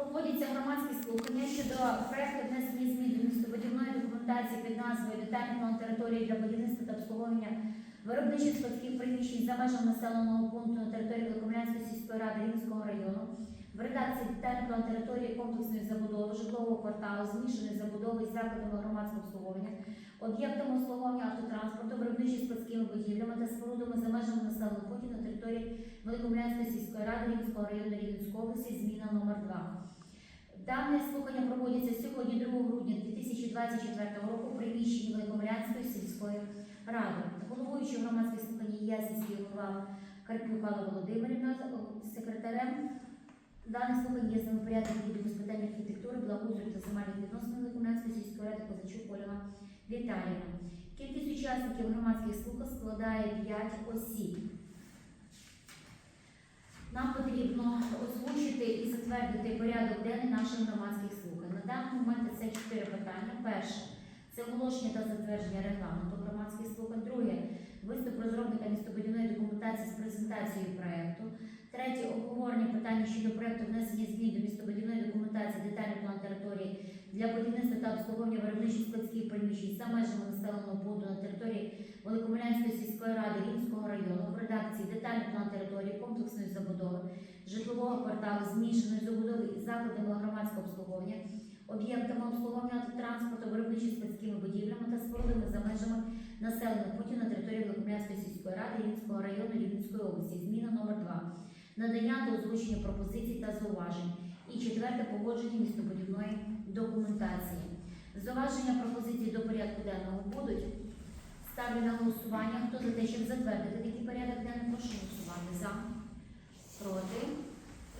Проводяться громадські слухання щодо проекту внесення змін до містобудівної документації під назвою Детальний план території для будівництва та обслуговування виробничих складських приміщень за межами населеного пункту на території Великомлянської сільської ради Рівненського району. В редакції детальний план території комплексної забудови, житлового кварталу, змішаної забудови з закладами громадського обслуговування, об'єктами обслуговування автотранспорту, виробничими складськими будівлями та спорудами за межами населеного пункту на території Великомлянської сільської ради Рівненського району Рівненської області, зміна номер 2. Дане слухання проводяться сьогодні, 2 грудня 2024 року у приміщенні Великомлянської сільської ради. Головуючим громадських слухань є сільський голова Карпюк Алла Володимирівна, секретарем. Дане слухання є землепорядок відділу з питань архітектури, благоустрою та земельних відносин Великомлянської сільської ради Козачук Ольга Віталіївна. Кількість учасників громадських слухань складає 5 осіб. Нам потрібно озвучити і затвердити порядок денний наших громадських слухань. На даний момент це чотири питання. Перше це оголошення та затвердження регламенту громадських слухань. Друге виступ розробника містобудівної документації з презентацією проекту. Третє обговорення питання щодо проекту внесення змін до містобудівної документації детальний план території для будівництва та обслуговування виробничих складських приміщень за межами населеного пункту на території Великомлянської сільської ради Рівненського району в редакції детальний план території комплексної забудови, житлового кварталу, змішаної забудови із закладами громадського обслуговування, об'єктами обслуговування автотранспорту, виробничими складськими будівлями та спорудами за межами населених пунктів на території Великомлянської сільської ради Рівненського району Рівненської області. Зміна номер 2 Надання та озвучення пропозицій та зауважень. І четверте погодження містобудівної документації. Зауваження пропозицій до порядку денного будуть. Ставлю на голосування. Хто за те, щоб затвердити такий порядок денний, прошу голосувати за. Проти.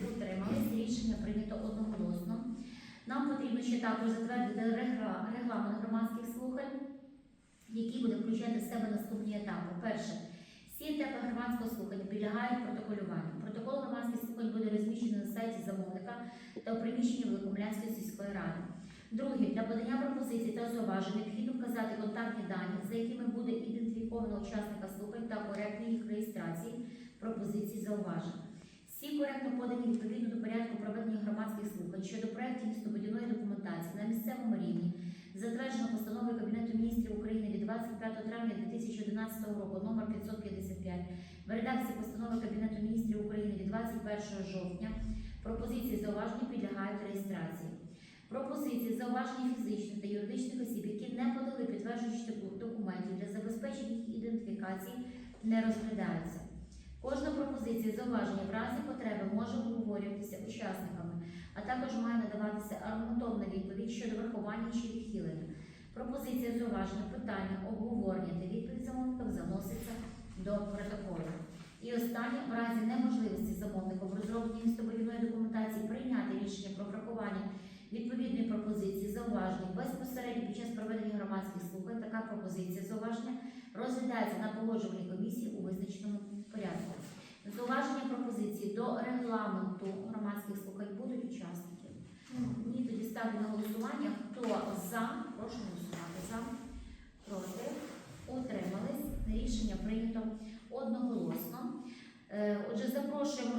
Утримались. Рішення прийнято одноголосно. Нам потрібно ще також затвердити регламент громадських слухань, який буде включати в себе наступні етапи. Перше. Всі етапи громадського слухання підлягають протоколюванню. Протокол громадських слухань буде розміщений на сайті замовника та у приміщенні Великомлянської сільської ради. Друге, для подання пропозицій та зауважень необхідно вказати контактні дані, за якими буде ідентифіковано учасника слухань та коректні їх реєстрації, пропозицій зауважень. Всі коректно подані відповідно до порядку проведення громадських слухань щодо проєктів містобудівної документації на місцевому рівні, затверджено постановою Кабінету міністрів України від 25 травня 2011 року номер 555 в редакції постанови Кабінету міністрів України від 21 жовтня пропозиції зауваження підлягають. Пропозиції зауваження фізичних та юридичних осіб, які не подали підтверджуючих документів для забезпечення їх ідентифікації, не розглядаються. Кожна пропозиція зауваження в разі потреби може обговорюватися учасниками, а також має надаватися аргументовна відповідь щодо врахування чи відхилення. Пропозиція зауваження, питання, обговорення та відповідь замовникам заноситься до протоколу. І останнє, в разі неможливості замовником розробленні містобудівної документації прийняти рішення про врахування відповідної пропозиції зауваження безпосередньо під час проведення громадських слухань така пропозиція зауваження розглядається на погоджувальній комісії у визначеному порядку. Зауваження пропозиції до регламенту громадських слухань будуть учасники. Ні, тоді ставлю на голосування. Хто за, прошу голосувати за, проти, утримались. Рішення прийнято одноголосно. Е, Отже, запрошуємо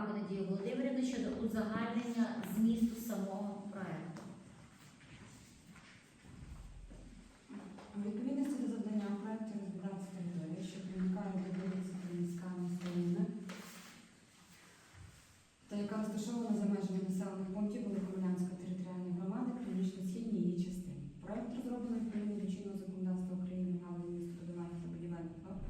документації Перепаку Надію Володимирівну щодо узагальнення змісту самого проекту. У відповідності до завдання проекту розбудовувати території, що примикає до вулиці Приміська Мусловина, та яка розташована за межами населених пунктів Великомлянської територіальної громади північно-східній її частині. Проект розроблений відповідно до чинного законодавства України в галузі містобудування та будівельних норм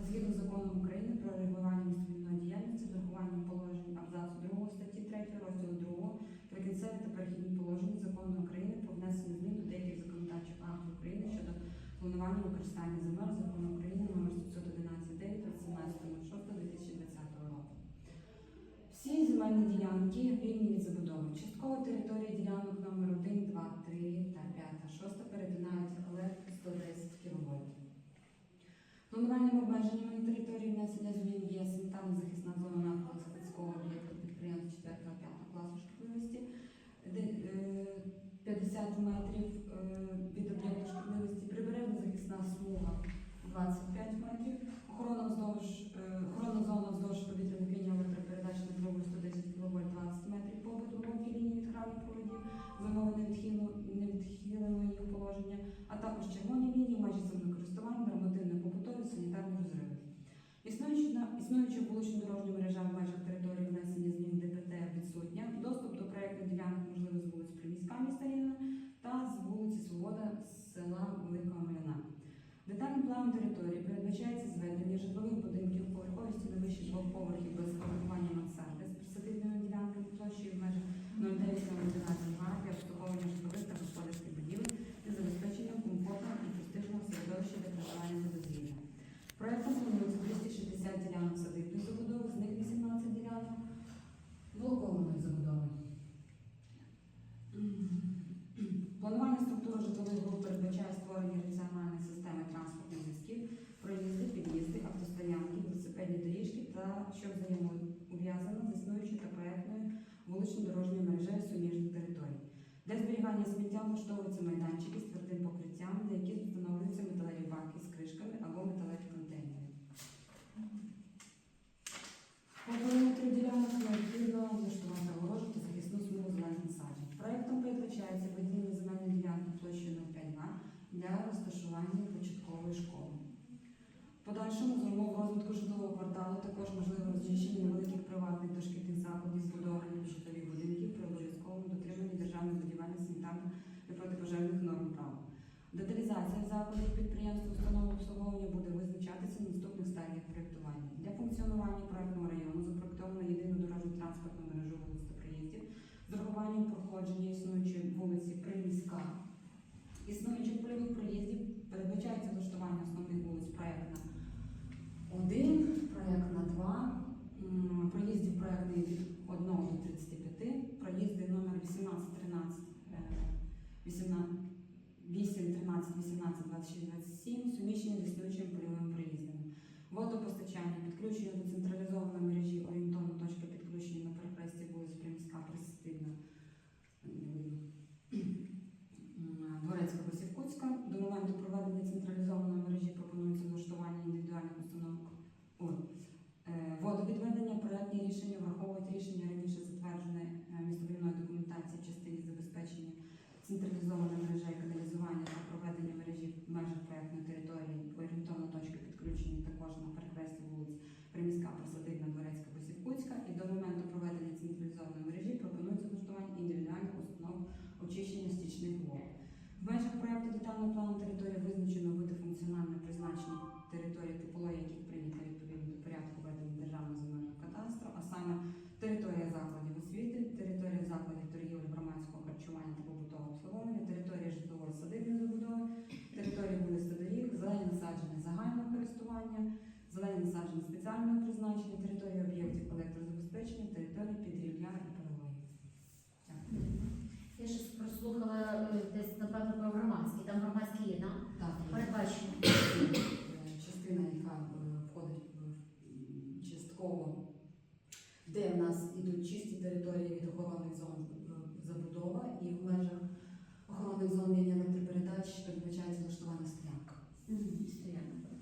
та згідно з законом України про регулювання містобудівної діяльності з урахуванням положень абзацу 2 статті 3 розділу 2 прикінцеві та перехідні положення закону України про внесення змін до деяких законодавчих актів України щодо планування використання земель закону України номер 711 від 17.06.2020 року. Всі земельні ділянки вільні від забудови. Частково території ділянок номер 1, 2, 3 та 5 та 6 перетинають ЛЕФ 110 кВт. Планувальними обмеженнями на території внесення змін є санітарно-захисна зона навколо складського об'єкту підприємств 4-5 класу шкідливості, е, 50 метрів е, від об'єкту шкідливості, прибережна захисна смуга 25 метрів, охорона вздовж, е, охорона зона вздовж повітряних ліній електропередач на другу 110 кВт 20 метрів, побут глибокій лінії від відхраних проводів, вимови їх положення, а також червоні лінії, майже землекористування, нормативне побутові, санітарні розриви. Існуючи вулично дорожня мережа в межах території міста Рівна та з вулиці Свобода з села Велика Омеляна. Детальним планом території передбачається зведення житлових будинків поверховістю не вище двох поверхів без формування мансарди з присадибними ділянками площею в межах 0,9 га для обслуговування житлових та господарських будівель і забезпечення комфортного і престижного середовища для проживання та дозвілля. Проектом планується 260 ділянок садибної забудови, з них 18 ділянок блокованої забудови. Планування структури житлових груп передбачає створення раціональної системи транспортних зв'язків, проїзди, під'їзди, автостоянки, велосипедні доріжки та що взаємоув'язано з існуючою та проектною вулично-дорожньою мережею суміжних територій. Для зберігання сміття влаштовуються майданчики з твердим покриттям, на яких встановлюються металеві баки з кришками або металеві функціонування проектного району запроектовано єдину дорожню транспортну мережу вулиць та проїздів з урахуванням проходження існуючої вулиці Приміська. Існуючих польових проїздів передбачається влаштування основних вулиць проектна 1, проектна 2, м, проїздів проектний від 1 до 35, проїзди номер 18, 13, е, 18, 8, 13, 18, 26, 27, суміщені з існуючими польовими проїздами. Водопостачання, підключення до централізованої мережі орієнтовно точки підключення на перехресті вулиць Приміська, Присистивна, Дворецька Косівкутська. До моменту проведення централізованої мережі пропонується влаштування індивідуальних установок. Е, водовідведення, проектні рішення враховують рішення раніше затверджене е, містобудівної документації в частині забезпечення централізованої мережі каналізування та проведення мережі в межах проектної території орієнтовно точки підключення також на перехресті вулиць Приміська, Просадибна, Дворецька, Косівкутська. І до моменту проведення централізованої мережі пропонується влаштування індивідуальних установ очищення стічних вод. В межах проекту детального плану території визначено види функціонального призначення території типології, яких прийнято відповідно до порядку ведення державного земельного кадастру, а саме територія закладів освіти, територія закладів торгівлі громадського харчування та побутового обслуговування, територія житлової садибної забудови, територія вулиць та доріг, зелені насадження загального користування, зелені насадження спеціального призначення, територія об'єктів електрозабезпечення, територія підрівня і. Дякую. Я щось прослухала е, десь напевно про громадський. Там громадський є, да? Так. Передбачено. Е, частина, яка е, входить частково, де в нас ідуть чисті території від охоронних зон забудова, і в межах охоронних зон лінії електропередач передбачається влаштування Стоянка.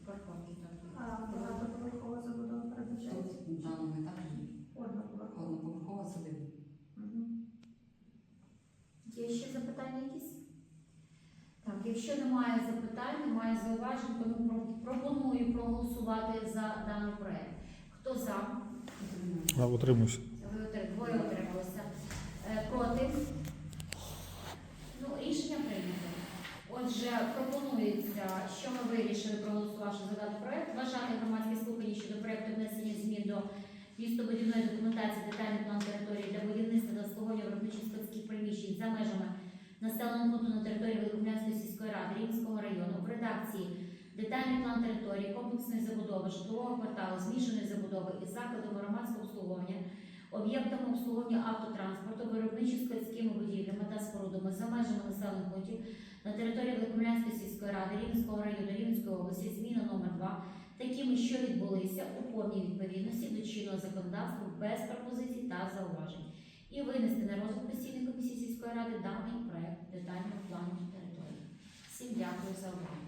Парковки, так. А багатоповерхова забудова передбачається? В даному етапі Одноповерхова. одноповерхова садиба. Є ще запитання якісь? Так, якщо немає запитань, немає зауважень, тому пропоную проголосувати за даний проект. Хто за? Утримуюся. Ви отри- двоє отрималося. Е, Проти? Ну, рішення прийнято. Отже, пропонується, ми вирішили, проголосувавши за даний проект, вважати громадські слухання щодо проекту внесення змін до містобудівної документації детальний план території для будівництва та обслуговування виробничих складських приміщень за межами населеного пункту на території Великомлянської сільської ради Рівненського району в редакції детальний план території комплексної забудови, житлового кварталу, змішаної забудови із закладами громадського обслуговування, об'єктами обслуговування автотранспорту, виробничо складськими будівлями та спорудами за межами населених пунктів на території Великомлянської сільської ради Рівненського району Рівненської області, зміна номер 2 такими, що відбулися у повній відповідності до чинного законодавства без пропозицій та зауважень, і винести на розгляд постійної комісії сільської ради даний проект детального плану території. Всім дякую за увагу.